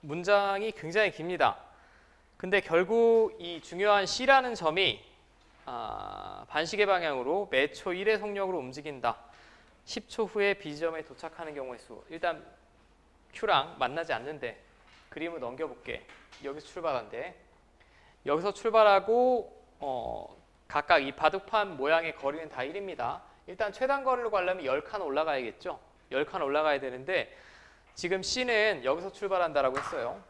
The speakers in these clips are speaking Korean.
문장이 굉장히 깁니다. 근데 결국 이 중요한 C라는 점이 아, 반시계 방향으로 매초 1의 속력으로 움직인다. 10초 후에 B 지점에 도착하는 경우의 수. 일단 Q랑 만나지 않는데 그림을 넘겨볼게. 여기서 출발한대. 여기서 출발하고 어, 각각 이 바둑판 모양의 거리는 다 1입니다. 일단 최단 거리로 가려면 10칸 올라가야겠죠. 10칸 올라가야 되는데 지금 C는 여기서 출발한다라고 했어요.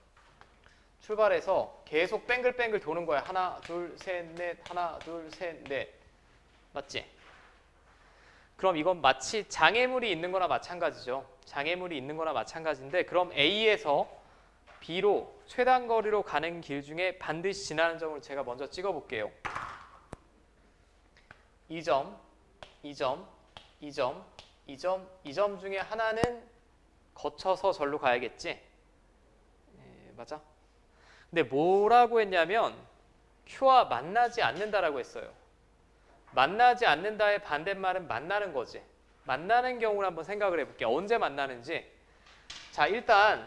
출발해서 계속 뱅글뱅글 도는 거야. 하나, 둘, 셋, 넷, 하나, 둘, 셋, 넷. 맞지? 그럼 이건 마치 장애물이 있는 거나 마찬가지죠. 장애물이 있는 거나 마찬가지인데 그럼 A에서 B로 최단 거리로 가는 길 중에 반드시 지나는 점을 제가 먼저 찍어 볼게요. 이 점, 이 점, 이 점, 이 점, 이점 중에 하나는 거쳐서 절로 가야겠지? 예, 맞아? 근데 뭐라고 했냐면 Q와 만나지 않는다라고 했어요. 만나지 않는다의 반대말은 만나는 거지. 만나는 경우를 한번 생각을 해볼게요. 언제 만나는지. 자, 일단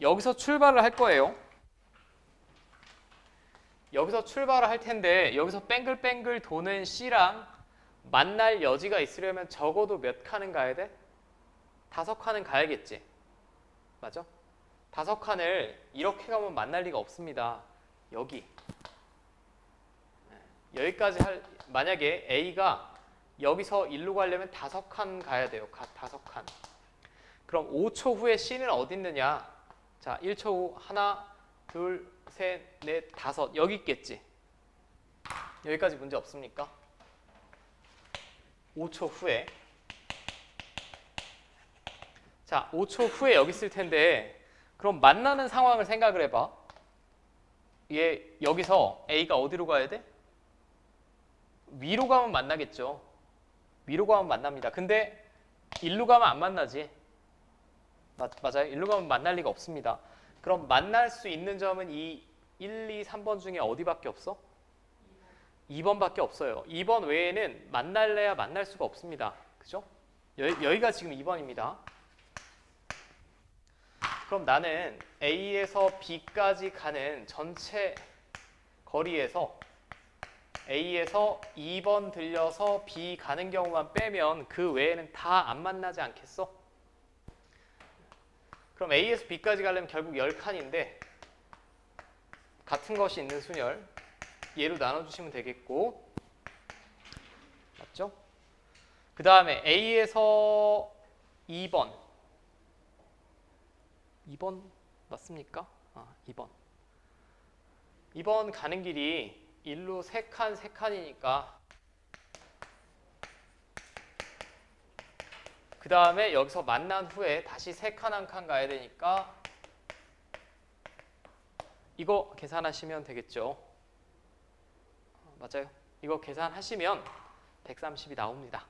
여기서 출발을 할 거예요. 여기서 출발을 할 텐데 여기서 뱅글뱅글 도는 C랑 만날 여지가 있으려면 적어도 몇 칸은 가야 돼? 다섯 칸은 가야겠지. 맞아? 다섯 칸을 이렇게 가면 만날 리가 없습니다. 여기. 네, 여기까지 할 만약에 A가 여기서 일로 가려면 다섯 칸 가야 돼요. 가, 다섯 칸. 그럼 5초 후에 C는 어디 있느냐? 자, 1초 후 하나, 둘, 셋, 넷, 다섯 여기 있겠지. 여기까지 문제 없습니까? 5초 후에 자, 5초 후에 여기 있을 텐데 그럼 만나는 상황을 생각을 해봐. 얘 여기서 A가 어디로 가야 돼? 위로 가면 만나겠죠. 위로 가면 만납니다. 근데 일로 가면 안 만나지. 맞, 맞아요. 일로 가면 만날 리가 없습니다. 그럼 만날 수 있는 점은 이 1, 2, 3번 중에 어디밖에 없어? 2번밖에 없어요. 2번 외에는 만날래야 만날 수가 없습니다. 그죠? 여, 여기가 지금 2번입니다. 그럼 나는 A에서 B까지 가는 전체 거리에서 A에서 2번 들려서 B 가는 경우만 빼면 그 외에는 다 안 만나지 않겠어? 그럼 A에서 B까지 가려면 결국 10칸인데 같은 것이 있는 순열 얘로 나눠주시면 되겠고 맞죠? 그 다음에 A에서 2번 2번 맞습니까? 아, 2번. 2번 가는 길이 일로 3칸 3칸이니까. 그 다음에 여기서 만난 후에 다시 3칸 한 칸 가야 되니까 이거 계산하시면 되겠죠? 어, 맞아요. 이거 계산하시면 130이 나옵니다